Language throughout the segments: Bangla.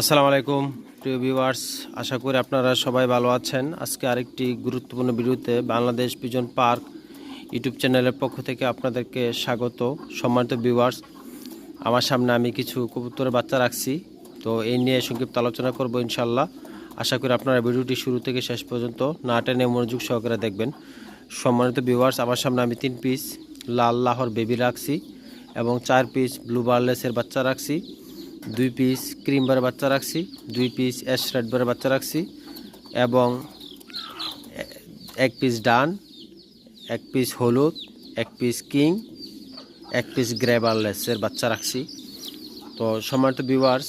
আসসালামু আলাইকুম, প্রিয় ভিউয়ার্স। আশা করি আপনারা সবাই ভালো আছেন। আজকে আরেকটি গুরুত্বপূর্ণ ভিডিওতে বাংলাদেশ পিজন পার্ক ইউটিউব চ্যানেলের পক্ষ থেকে আপনাদেরকে স্বাগত, সম্মানিত ভিউয়ার্স। আমার সামনে আমি কিছু কবুতরের বাচ্চা রাখছি, তো এই নিয়ে সংক্ষিপ্ত আলোচনা করব ইনশাল্লাহ আশা করি আপনারা ভিডিওটি শুরু থেকে শেষ পর্যন্ত না টেনে মনোযোগ সহকারে দেখবেন। সম্মানিত ভিউয়ার্স, আমার সামনে আমি তিন পিস লাল লাহর বেবি রাখছি এবং চার পিস ব্লু বার্লেসের বাচ্চা রাখছি। দুই পিস ক্রিমবার বাচ্চা রাখছি, দুই পিস অ্যাশ রেডবারের বাচ্চা রাখছি এবং এক পিস ডান, এক পিস হলুদ, এক পিস কিং এক পিস গ্রে বার্লেসের বাচ্চা রাখছি। তো সম্মানিত ভিউয়ার্স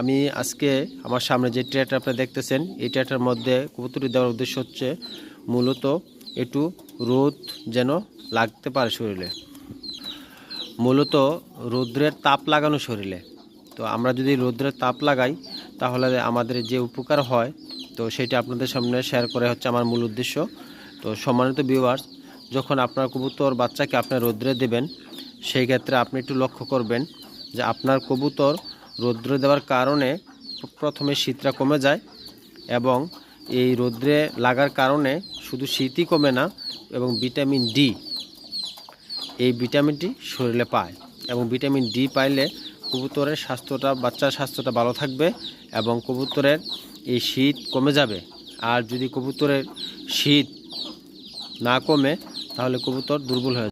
আমি আজকে আমার সামনে যে ট্রেটা আপনি দেখতেছেন, এই ট্রেটার মধ্যে কবুতরি দেওয়ার উদ্দেশ্য হচ্ছে মূলত একটু রোদ যেন লাগতে পারে শরীরে। মূলত রৌদ্রের তাপ লাগানো শরীরে। তো আমরা যদি রৌদ্রের তাপ লাগাই, তাহলে আমাদের যে উপকার হয়, তো সেটা আপনাদের সামনে শেয়ার করে হচ্ছে আমার মূল উদ্দেশ্য। তো সম্মানিত ভিউয়ার্স যখন আপনার কবুতর বাচ্চাকে আপনি রৌদ্রে দেবেন, সেই ক্ষেত্রে আপনি একটু লক্ষ্য করবেন যে আপনার কবুতর রৌদ্রে দেওয়ার কারণে প্রথমে শীতটা কমে যায় এবং এই রৌদ্রে লাগার কারণে শুধু শীতই কমে না এবং ভিটামিন ডি এই ভিটামিনটি শরীরে পায় এবং ভিটামিন ডি পাইলে কবুতরের স্বাস্থ্যটা, বাচ্চার স্বাস্থ্যটা ভালো থাকবে এবং কবুতরের এই শীত কমে যাবে। আর যদি কবুতরের শীত না কমে, তাহলে কবুতর দুর্বল হয়ে